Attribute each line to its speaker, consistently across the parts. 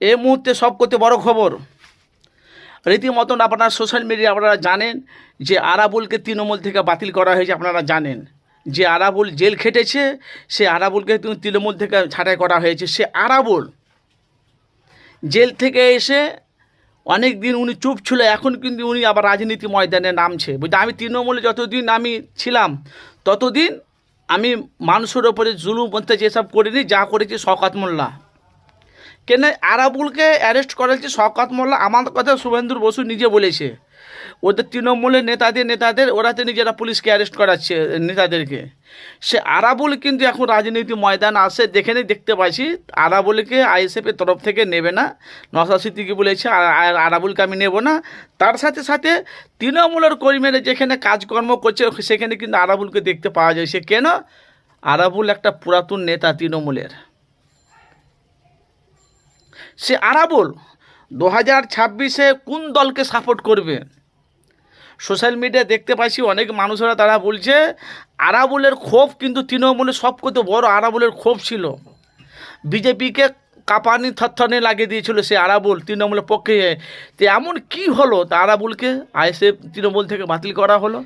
Speaker 1: এই মুহূর্তে সব করতে বড় খবর। রীতিমতন আপনারা সোশ্যাল মিডিয়া আপনারা জানেন যে আরাবুলকে তৃণমূল থেকে বাতিল করা হয়েছে, আপনারা জানেন। যে আরাবুল জেল খেটেছে, সে আরাবুলকে তৃণমূল থেকে ছাঁটাই করা হয়েছে। সে আরাবুল জেল থেকে এসে অনেক দিন উনি চুপ ছিল, এখন কিন্তু উনি আবার রাজনীতি ময়দানে নামছে। বুঝতে আমি তৃণমূলে যতদিন আমি ছিলাম, ততদিন আমি মানুষের ওপরে জুলুম বলতে যেসব করিনি, যা করেছি শকাত মোল্লা। কেন আরাবুলকে অ্যারেস্ট করা হচ্ছে শকাত মোল্লা? আমার কথা শুভেন্দুর বসু নিজে বলেছে। ওদের তৃণমূলের নেতাদের নেতাদের ওরাতে নিজেরা পুলিশকে অ্যারেস্ট করাচ্ছে, নেতাদেরকে। সে আরাবুল কিন্তু এখন রাজনীতি ময়দান আসে যেখানে দেখতে পাচ্ছি। আরাবুলকে আইএসএফের তরফ থেকে নেবে না। নসা সিদ্দিকি বলেছে, আর- আর আরাবুলকে আমি নেব না। তার সাথে সাথে তৃণমূলের কর্মীরা যেখানে কাজকর্ম করছে, সেখানে কিন্তু আরাবুলকে দেখতে পাওয়া যায়। সে কেন? আরাবুল একটা পুরাতন নেতা তৃণমূলের। সে আরাবুল দু হাজার ছাব্বিশে কোন দলকে সাপোর্ট করবে? সোশ্যাল মিডিয়া দেখতে পাচ্ছি অনেক মানুষেরা তারা বলছে আরাবুলের ক্ষোভ কিন্তু তৃণমূলের সব কত বড় আরাবুলের ক্ষোভ ছিল। বিজেপিকে কাঁপানি থরথরে লাগিয়ে দিয়েছিল সে আরাবুল তৃণমূলের পক্ষে। তো এমন কি হলো? তা আরাবুলকে আইএসএফ তৃণমূল থেকে বাতিল করা হলো?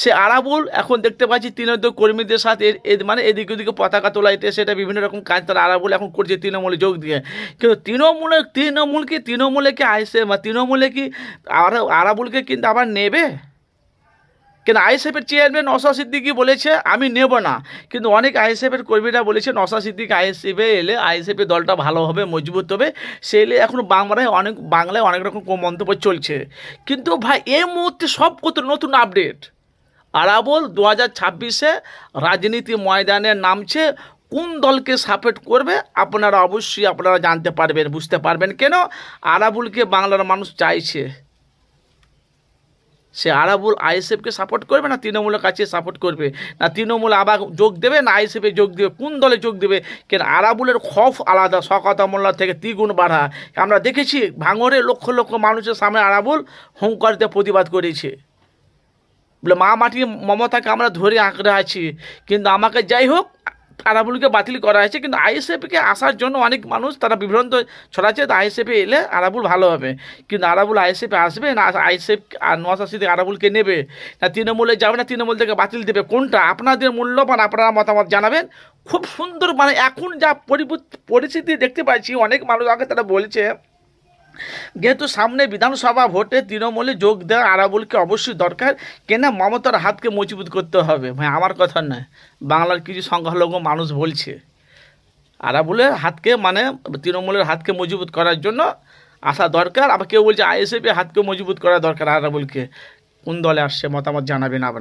Speaker 1: সে আরাবুল, এখন দেখতে পাচ্ছি তৃণমূল কর্মীদের সাথে মানে এদিকে ওদিকে পতাকা তোলা তোলাইতে সেটা বিভিন্ন রকম কাজ তারা আরাবুল এখন করছে, তৃণমূলে যোগ দিয়ে। কিন্তু তৃণমূলের তৃণমূল কি, তৃণমূলে কি আইসে তৃণমূলে কি আর আরাবুলকে কিন্তু আবার নেবে? কেন আইএসএফের চেয়ারম্যান নসা সিদ্দিকি বলেছে, আমি নেব না। কিন্তু অনেক আইএসএফের কর্মীরা বলেছে নসা সিদ্দিকি আইএসএফে এলে আইএসএফের দলটা ভালো হবে, মজবুত হবে। সে এলে এখন বাংলায় অনেক বাংলায় অনেক রকম মন্তব্য চলছে। কিন্তু ভাই এই মুহূর্তে সব কত নতুন আপডেট। আরাবল দু হাজার ছাব্বিশে রাজনীতি ময়দানে নামছে। কোন দলকে সাপোর্ট করবে? আপনারা অবশ্যই আপনারা জানতে পারবেন, বুঝতে পারবেন কেন? আরাবুলকে বাংলার মানুষ চাইছে। সে আরাবুল আইএসএফকে সাপোর্ট করবে না তৃণমূলের কাছে সাপোর্ট করবে? না তৃণমূল আবার যোগ দেবে, না আইএসএফে যোগ দেবে? কোন দলে যোগ দেবে? কেন আরাবুলের খফ আলাদা শকত মোল্লা থেকে দ্বিগুণ বাড়া। আমরা দেখেছি ভাঙরে লক্ষ লক্ষ মানুষের সামনে আরাবুল হুঙ্কারতে প্রতিবাদ করেছে। বলে, মা মাটির মমতাকে আমরা ধরে আঁকড়ে আছি। কিন্তু আমাকে যাই হোক, আরাবুলকে বাতিল করা হয়েছে। কিন্তু আইএসএফকে আসার জন্য অনেক মানুষ তারা বিভ্রান্ত ছড়াচ্ছে। আইএসএফে এলে আরাবুল ভালো হবে। কিন্তু আরাবুল আইএসএফে আসবে না, আইএসএফ আর নওয়াজ আরাবুলকে নেবে? না তৃণমূলে যাবে, না তৃণমূল থেকে বাতিল দেবে? কোনটা? আপনাদের মূল্যবান আপনারা মতামত জানাবেন। খুব সুন্দর মানে এখন যা পরিস্থিতি দেখতে পাচ্ছি, অনেক মানুষ আগে তারা বলছে যেহেতু সামনে বিধানসভা ভোটে তৃণমূলে যোগ দেওয়া আরাবুলকে অবশ্যই দরকার, কেন মমতার হাতকে মজবুত করতে হবে? ভাই, আমার কথা নয়। বাংলার কিছু সংখ্যালঘু মানুষ বলছে, আরাবুলের হাতকে মানে তৃণমূলের হাতকে মজবুত করার জন্য আসা দরকার। আবার কেউ বলছে, আইএসএফের হাতকে মজবুত করা দরকার আরাবুলকে। কোন দলে আসছে মতামত জানাবেন আপনার?